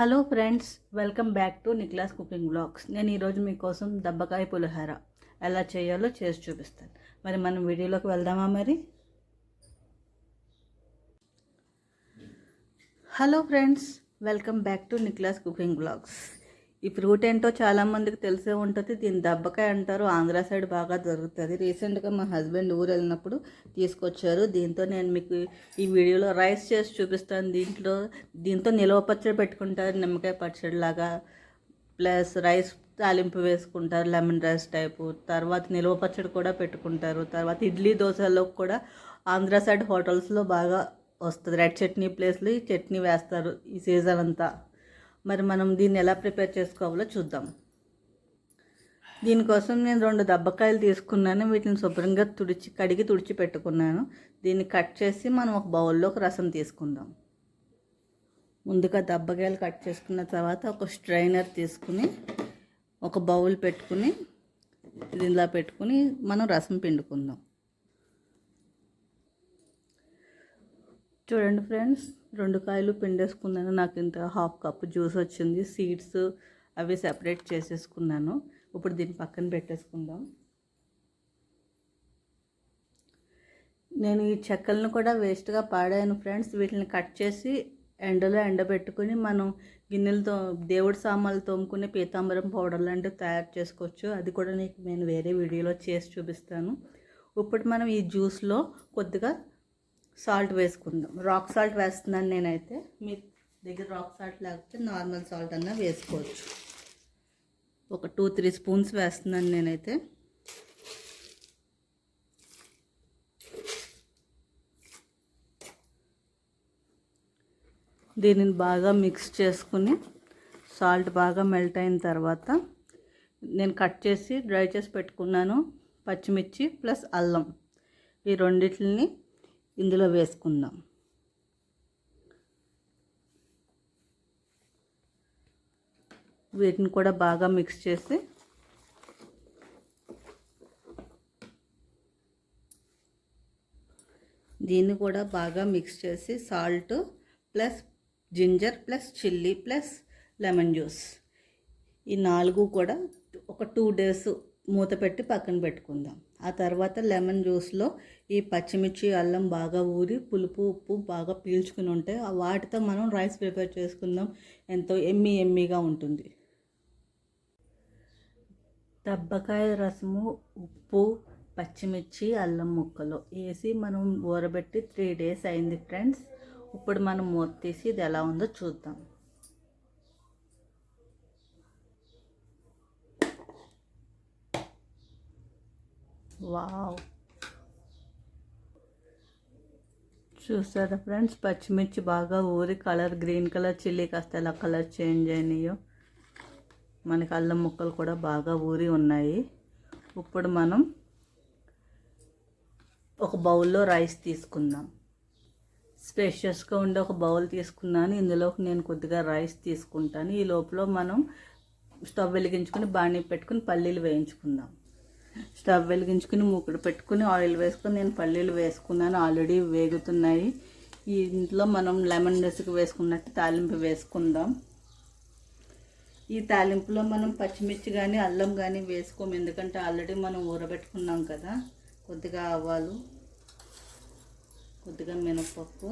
Hello friends welcome back to Niklas cooking blogs నేను ఈరోజు మీకోసం దబ్బకాయ పులిహోర ఎలా చేయాలో చేసి చూపిస్తాను. మరి మనం వీడియోలోకి వెళ్దామా మరి? Hello friends welcome back to Niklas cooking blogs ఈ ఫ్రూట్ ఏంటో చాలామందికి తెలిసే ఉంటుంది. దీని దబ్బకాయ అంటారు. ఆంధ్ర సైడ్ బాగా దొరుకుతుంది. రీసెంట్గా మా హస్బెండ్ ఊరు వెళ్ళినప్పుడు తీసుకొచ్చారు. దీంతో నేను మీకు ఈ వీడియోలో రైస్ చేసి చూపిస్తాను. దీంట్లో దీంతో నిలవ పచ్చడి పెట్టుకుంటారు. నిమ్మకాయ పచ్చడి లాగా ప్లస్ రైస్ తాలింపు వేసుకుంటారు. Lemon rice type. తర్వాత నిలవ పచ్చడి కూడా పెట్టుకుంటారు. తర్వాత ఇడ్లీ దోశలో కూడా ఆంధ్ర సైడ్ హోటల్స్లో బాగా వస్తుంది. రెడ్ చట్నీ ప్లేస్లో ఈ చట్నీ వేస్తారు ఈ సీజన్ అంతా. మరి మనం దీన్ని ఎలా ప్రిపేర్ చేసుకోవాలో చూద్దాం. దీనికోసం నేను రెండు దబ్బకాయలు తీసుకున్నాను. వీటిని శుభ్రంగా తుడిచి కడిగి తుడిచి పెట్టుకున్నాను. దీన్ని కట్ చేసి మనం ఒక బౌల్లోకి రసం తీసుకుందాం. ముందుగా దబ్బకాయలు కట్ చేసుకున్న తర్వాత ఒక స్ట్రైనర్ తీసుకుని ఒక బౌల్ పెట్టుకుని దీనిలా పెట్టుకుని మనం రసం పిండుకుందాం. చూడండి ఫ్రెండ్స్ రెండు కాయలు పిండేసుకున్నాను. నాకు ఇంత హాఫ్ కప్ జ్యూస్ వచ్చింది. సీడ్స్ అవి సెపరేట్ చేసేసుకున్నాను. ఇప్పుడు దీన్ని పక్కన పెట్టేసుకుందాం. నేను ఈ చెక్కలను కూడా వేస్ట్గా పాడాను ఫ్రెండ్స్. వీటిని కట్ చేసి ఎండలో ఎండబెట్టుకుని మనం గిన్నెలతో దేవుడి సామాన్లు తోముకునే పీతాంబరం పౌడర్ లాంటివి తయారు చేసుకోవచ్చు. అది కూడా నీకు నేను వేరే వీడియోలో చేసి చూపిస్తాను. ఇప్పుడు మనం ఈ జ్యూస్లో కొద్దిగా సాల్ట్ వేసుకుందాం. రాక్ సాల్ట్ వేస్తున్నాను నేనైతే. మీ దగ్గర రాక్ సాల్ట్ లేకపోతే నార్మల్ సాల్ట్ అన్నా వేసుకోవచ్చు. ఒక టూ త్రీ స్పూన్స్ వేస్తున్నాను నేనైతే. దీనిని బాగా మిక్స్ చేసుకుని సాల్ట్ బాగా మెల్ట్ అయిన తర్వాత నేను కట్ చేసి డ్రై చేసి పెట్టుకున్నాను పచ్చిమిర్చి ప్లస్ అల్లం. ఈ రెండిటిని ఇందులో వేసుకుందాం. వీటిని కూడా బాగా మిక్స్ చేసి దీన్ని కూడా బాగా మిక్స్ చేసి salt plus ginger plus chilli plus lemon juice. ఈ నాలుగు కూడా ఒక టూ డేస్ మూత పెట్టి పక్కన పెట్టుకుందాం. ఆ తర్వాత లెమన్ జ్యూస్లో ఈ పచ్చిమిర్చి అల్లం బాగా ఊరి పులుపు ఉప్పు బాగా పీల్చుకుని ఉంటే వాటితో మనం రైస్ ప్రిపేర్ చేసుకుందాం. ఎంతో ఎమ్మి ఎమ్మిగా ఉంటుంది. దబ్బకాయ రసము ఉప్పు పచ్చిమిర్చి అల్లం ముక్కలు వేసి మనం ఊరబెట్టి త్రీ డేస్ అయింది ఫ్రెండ్స్. ఇప్పుడు మనం మూత తీసి ఇది ఎలా ఉందో చూద్దాం. వావ్. చూసారా ఫ్రెండ్స్? పచ్చిమిర్చి బాగా ఊరి కలర్ గ్రీన్ కలర్ చిల్లీ కాస్త ఎలా కలర్ చేంజ్ అయినాయో. మనకి అల్లం ముక్కలు కూడా బాగా ఊరి ఉన్నాయి. ఇప్పుడు మనం ఒక బౌల్లో రైస్ తీసుకుందాం. స్పెషస్గా ఉండే ఒక బౌల్ తీసుకున్నాను. ఇందులోకి నేను కొద్దిగా రైస్ తీసుకుంటాను. ఈ లోపల మనం స్టవ్ వెలిగించుకొని బాణీ పెట్టుకుని పల్లీలు వేయించుకుందాం. స్టవ్ వెలిగించుకుని మూకుడు పెట్టుకుని ఆయిల్ వేసుకొని నేను పల్లీలు వేసుకున్నాను. ఆల్రెడీ వేగుతున్నాయి. ఈ ఇంట్లో మనం లెమన్ రెసికి వేసుకున్నట్టు తాలింపు వేసుకుందాం. ఈ తాలింపులో మనం పచ్చిమిర్చి కానీ అల్లం కానీ వేసుకోము. ఎందుకంటే ఆల్రెడీ మనం ఊరబెట్టుకున్నాం కదా కొద్దిగా ఆవాలు కొద్దిగా మినపప్పు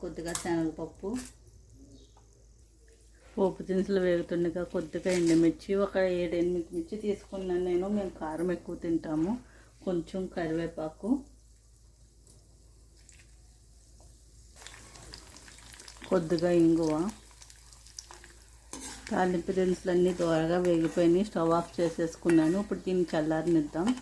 కొద్దిగా శనగపప్పు పోపు దినుసులు వేగుతుండగా కొద్దిగా ఎండుమిర్చి ఒక ఏడు ఎనిమిది మిర్చి తీసుకున్నాను నేను. మేము కారం ఎక్కువ తింటాము. కొంచెం కరివేపాకు. కొద్దిగా ఇంగువ. తాలింపు దినుసులు అన్నీ త్వరగా వేగిపోయినాయి. స్టవ్ ఆఫ్ చేసేసుకున్నాను. ఇప్పుడు దీన్ని చల్లారనిద్దాం.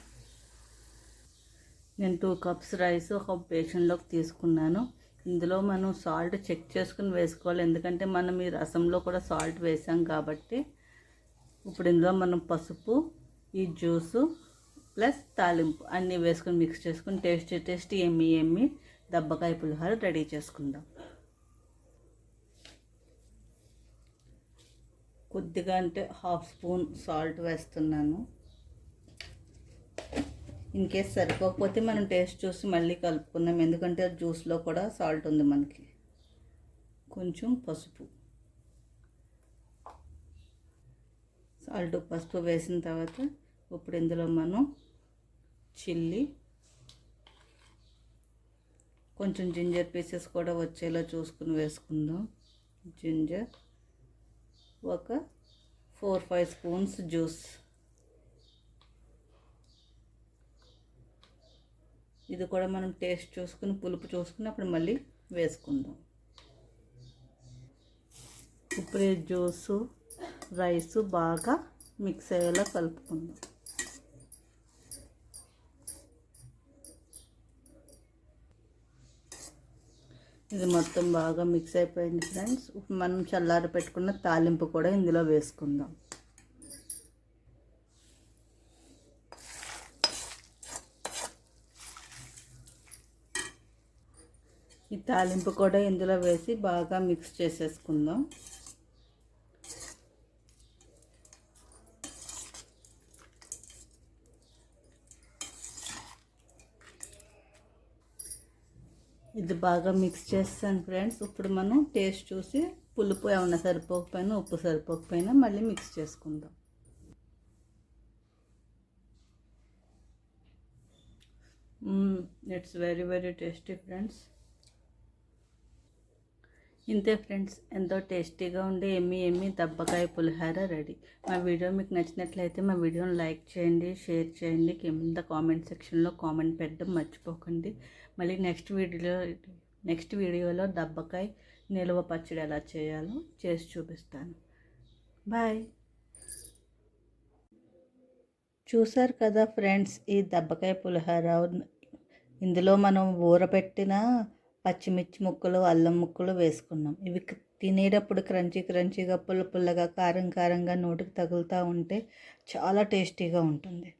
నేను టూ కప్స్ రైస్ ఒక బేషన్లోకి తీసుకున్నాను. ఇందులో మనం సాల్ట్ చెక్ చేసుకుని వేసుకోవాలి. ఎందుకంటే మనం ఈ రసంలో కూడా సాల్ట్ వేసాం కాబట్టి ఇప్పుడు ఇందులో మనం పసుపు ఈ జ్యూసు ప్లస్ తాలింపు అన్నీ వేసుకొని మిక్స్ చేసుకుని టేస్ట్ టేస్ట్ ఎమ్మి ఎమ్మి దబ్బకాయ పులిహోర రెడీ చేసుకుందాం. కొద్దిగా అంటే హాఫ్ స్పూన్ సాల్ట్ వేస్తున్నాను. ఇన్ కేస్ సరిపోకపోతే మనం టేస్ట్ చూసి మళ్ళీ కలుపుకుందాం. ఎందుకంటే జ్యూస్లో కూడా సాల్ట్ ఉంది మనకి. కొంచెం పసుపు. సాల్ట్ పసుపు వేసిన తర్వాత ఇప్పుడు ఇందులో మనం చిల్లీ కొంచెం జింజర్ పీసెస్ కూడా వచ్చేలా చూసుకుని వేసుకుందాం. జింజర్ ఒక ఫోర్ ఫైవ్ స్పూన్స్ జ్యూస్. ఇది కూడా మనం టేస్ట్ చూసుకుని పులుపు చూసుకుని అప్పుడు మళ్ళీ వేసుకుందాం. ఇప్పుడే జ్యూసు రైస్ బాగా మిక్స్ అయ్యేలా కలుపుకుందాం. ఇది మొత్తం బాగా మిక్స్ అయిపోయింది ఫ్రెండ్స్. మనం చల్లారి పెట్టుకున్న తాలింపు కూడా ఇందులో వేసుకుందాం. ఈ తాలింపు కూడా ఇందులో వేసి బాగా మిక్స్ చేసేసుకుందాం. ఇది బాగా మిక్స్ చేస్తాను ఫ్రెండ్స్. ఇప్పుడు మనం టేస్ట్ చూసి పులుపు ఏమైనా సరిపోకపోయినా ఉప్పు సరిపోకపోయినా మళ్ళీ మిక్స్ చేసుకుందాం. It's very very tasty friends ఇంతే ఫ్రెండ్స్ ఎంతో టేస్టీగా ఉండే ఎమ్మి ఎమ్మి దబ్బకాయ పులిహార రెడీ. మా వీడియో మీకు నచ్చినట్లయితే మా వీడియోని లైక్ చేయండి షేర్ చేయండి కింద కామెంట్ సెక్షన్లో కామెంట్ పెట్టడం మర్చిపోకండి. మళ్ళీ నెక్స్ట్ వీడియోలో నెక్స్ట్ వీడియోలో దబ్బకాయ నిల్వ పచ్చడి ఎలా చేయాలో చేసి చూపిస్తాను. బాయ్. చూసారు కదా ఫ్రెండ్స్ ఈ దబ్బకాయ పులిహార. ఇందులో మనం ఊరబెట్టిన పచ్చిమిర్చి ముక్కలు అల్లం ముక్కలు వేసుకున్నాం. ఇవి తినేటప్పుడు క్రంచీ క్రంచీగా పుల్ల పుల్లగా కారం కారంగా నోటికి తగులుతూ ఉంటే చాలా టేస్టీగా ఉంటుంది.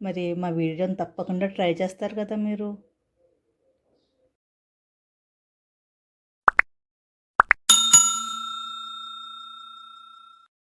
మరి మా వీడియోని తప్పకుండా ట్రై చేస్తారు కదా మీరు?